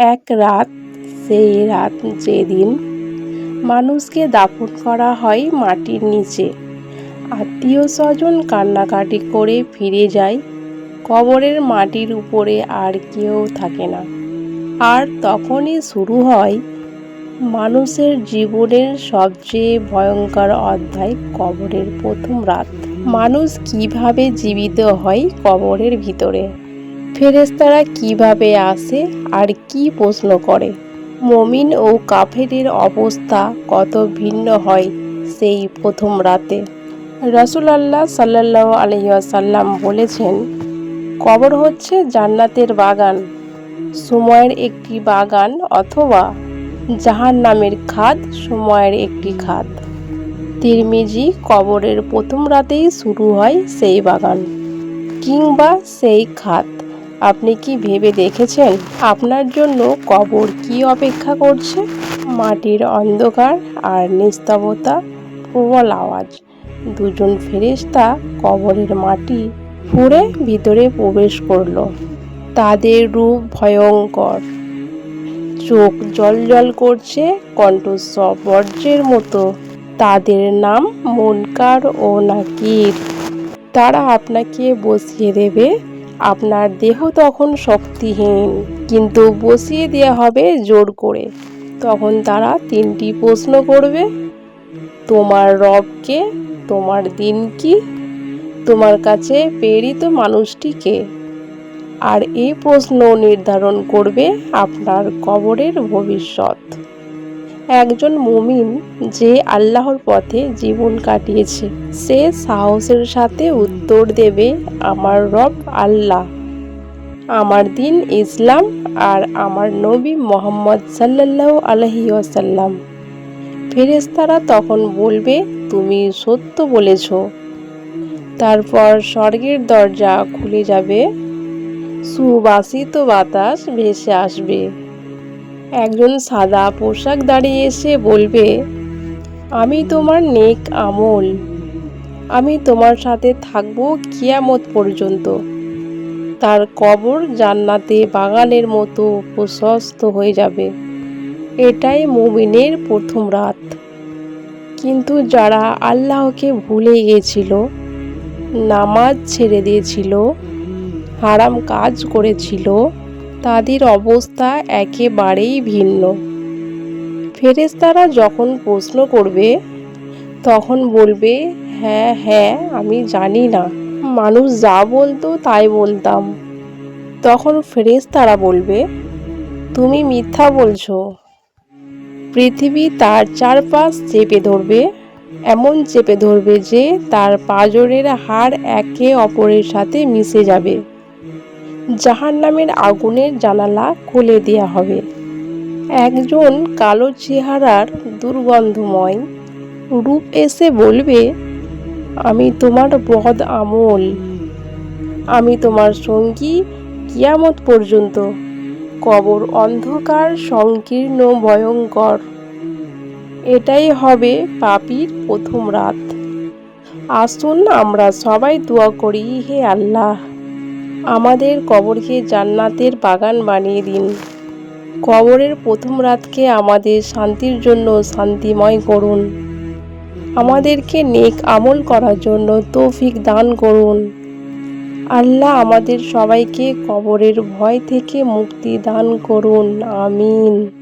এক রাত, সেই রাত যেদিন মানুষকে দাফন করা হয় মাটির নিচে, আত্মীয় স্বজন কান্নাকাটি করে ফিরে যায়, কবরের মাটির উপরে আর কেউ থাকে না। আর তখনই শুরু হয় মানুষের জীবনের সবচেয়ে ভয়ঙ্কর অধ্যায় কবরের প্রথম রাত। মানুষ কীভাবে জীবিত হয় কবরের ভিতরে? ফেরেশতারা কীভাবে আসে আর কি প্রশ্ন করে? মমিন ও কাফেরের অবস্থা কত ভিন্ন হয় সেই প্রথম রাতে। রসুলাল্লাহ সাল্লাহ আলহিসাল্লাম বলেছেন, কবর হচ্ছে জান্নাতের বাগান। সময়ের একটি বাগান অথবা জাহান নামের খাদ সময়ের একটি খাদ। তিরমিজি কবরের প্রথম রাতেই শুরু হয় সেই বাগান কিংবা সেই খাত আপনি কি ভেবে দেখেছেন আপনার জন্য কবর কি অপেক্ষা করছে? মাটির অন্ধকার আর নিস্তবতা প্রবল আওয়াজ। দুজন ফেরেশতা কবরের মাটি ফুঁড়ে ভিতরে প্রবেশ করল। তাদের রূপ ভয়ঙ্কর। চোখ জল করছে কণ্ঠস্বর বর্জ্যের মতো। তাদের নাম মনকার ও নাকির। তারা আপনাকে বসিয়ে দেবে আপনার দেহ তখন শক্তিহীন, কিন্তু বসিয়ে দেওয়া হবে জোর করে। তখন তারা তিনটি প্রশ্ন করবে, তোমার রবকে তোমার দিন কি? তোমার কাছে প্রেরিত মানুষটিকে আর এই প্রশ্ন নির্ধারণ করবে আপনার কবরের ভবিষ্যৎ। একজন মুমিন যে আল্লাহর পথে জীবন কাটিয়েছে। সে সাহসের সাথে উত্তর দেবে, আমার রব আল্লাহ। আমার দিন ইসলাম আর আমার নবী মোহাম্মদ সাল্লাহ আলহি আসাল্লাম ফেরেস্তারা তখন বলবে, তুমি সত্য বলেছ। তারপর স্বর্গের দরজা খুলে যাবে। সুবাসিত বাতাস ভেসে আসবে। একজন সাদা পোশাক দাঁড়িয়ে এসে বলবে, আমি তোমার নেক আমল। আমি তোমার সাথে থাকব কিয়ামত পর্যন্ত। তার কবর জান্নাতে বাগানের মতো প্রশস্ত হয়ে যাবে। এটাই মুমিনের প্রথম রাত। কিন্তু যারা আল্লাহকে ভুলে গিয়েছিল, নামাজ ছেড়ে দিয়েছিল, হারাম কাজ করেছিল তাদের অবস্থা একেবারেই ভিন্ন। ফেরেস্তারা যখন প্রশ্ন করবে, তখন বলবে হ্যাঁ হ্যাঁ আমি জানি না। মানুষ যা বলতো, তাই বলতাম। তখন ফেরেস্তারা বলবে, তুমি মিথ্যা বলছো। পৃথিবী তার চারপাশ চেপে ধরবে, এমন চেপে ধরবে যে তার পাজরের হাড় একে অপরের সাথে মিশে যাবে। জাহান নামের আগুনের জানালা খুলে দেওয়া হবে। একজন কালো চেহারার দুর্গন্ধময় রূপ এসে বলবে, আমি তোমার বদ আমল। আমি তোমার সঙ্গী কিয়ামত পর্যন্ত। কবর অন্ধকার, সংকীর্ণ, ভয়ঙ্কর। এটাই হবে পাপির প্রথম রাত। আসুন আমরা সবাই দোয়া করি, হে আল্লাহ। আমাদের কবরকে জান্নাতের বাগান বানিয়ে দিন। কবরের প্রথম রাতকে আমাদের শান্তির জন্য শান্তিময় করুন। আমাদেরকে নেক আমল করার জন্য তৌফিক দান করুন। আল্লাহ আমাদের সবাইকে কবরের ভয় থেকে মুক্তি দান করুন। আমিন।